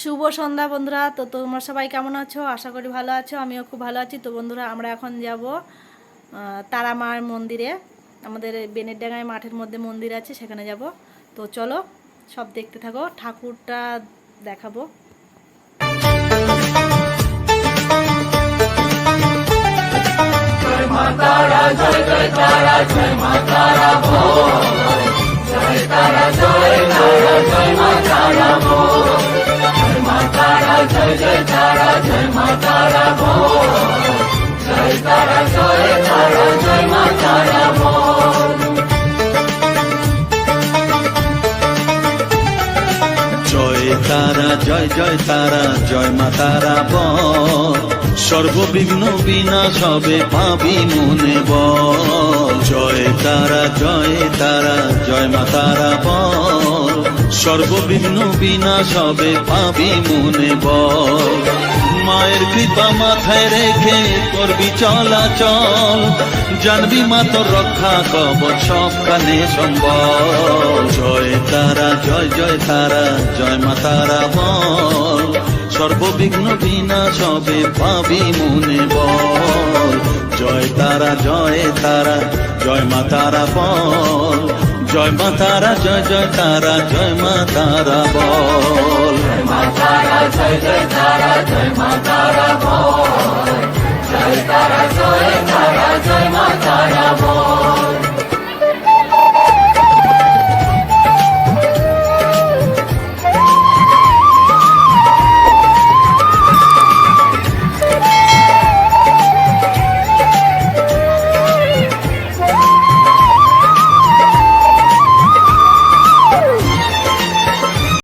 শুভ সন্ধ্যা বন্ধুরা। তো তোমরা সবাই কেমন আছো? আশা করি ভালো আছো, আমিও খুব ভালো আছি। তো বন্ধুরা, আমরা এখন যাব তারা মার মন্দিরে। আমাদের বেনের ডাঙায় মাঠের মধ্যে মন্দির আছে, সেখানে যাব। তো চলো, সব দেখতে থাকো, ঠাকুরটা দেখাবো। জয় তারা জয় তারা, জয় মা তারা বল। সর্ববিঘ্ন বিনাশ হবে পাবি মনে বল। জয় তারা জয় তারা, জয় মা তারা বল। সর্ববিঘ্ন বিনাশ হবে পাবি মনে বল। মায়ের কৃপা মাথায় রেখে করবি চলাচল। জানবি মা তোর রক্ষা কবচ সব কানে সম্বল। জয় তারা, জয় জয় তারা, জয় মা তারা বল। সর্ববিঘ্ন বিনাশ সবে পাবি মনে বল। জয় তারা জয় তারা, জয় মা তারা বল। জয় মা তারা, জয় জয় তারা, জয় মা তারা বল।